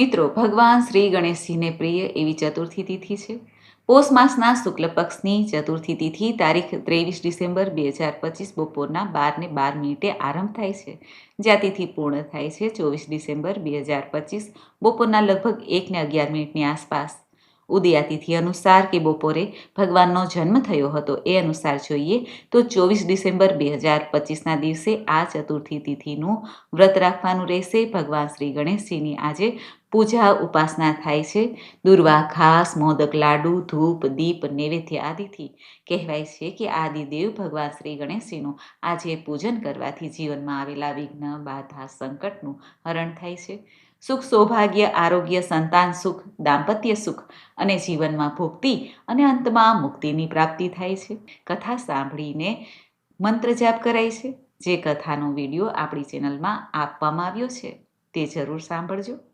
મિત્રો, ભગવાન શ્રી ગણેશજીને પ્રિય એવી ચતુર્થી તિથિ છે. પોષ માસના શુક્લ પક્ષની ચતુર્થી તિથિ તારીખ ત્રેવીસ ડિસેમ્બર બે હજાર પચીસ બપોરના બારને બાર મિનિટે આરંભ થાય છે. જ્યાં તિથિ પૂર્ણ થાય છે ચોવીસ ડિસેમ્બર બે હજાર પચીસ બપોરના લગભગ એક ને અગિયાર મિનિટની આસપાસ. ઉદયા તિથિ અનુસાર કે બપોરે ભગવાનનો જન્મ થયો હતો એ અનુસાર જોઈએ તો ચોવીસ ડિસેમ્બર બે હજાર પચીસના દિવસે આ ચતુર્થી તિથિનું વ્રત રાખવાનું રહેશે. ભગવાન શ્રી ગણેશજીની આજે પૂજા ઉપાસના થાય છે. દુર્વા ખાસ મોદક, લાડુ, ધૂપ, દીપ, નૈવેદ્ય આદિથી કહેવાય છે કે આદિદેવ ભગવાન શ્રી ગણેશજીનું આજે પૂજન કરવાથી જીવનમાં આવેલા વિઘ્ન, બાધા, સંકટનું હરણ થાય છે. સુખ સૌભાગ્ય, આરોગ્ય, સંતાન સુખ, દાંપત્ય સુખ અને જીવનમાં ભુક્તિ અને અંતમાં મુક્તિની પ્રાપ્તિ થાય છે. કથા સાંભળીને મંત્ર જાપ કરાય છે. જે કથાનો વીડિયો આપણી ચેનલમાં આપવામાં આવ્યો છે. તે જરૂર સાંભળજો.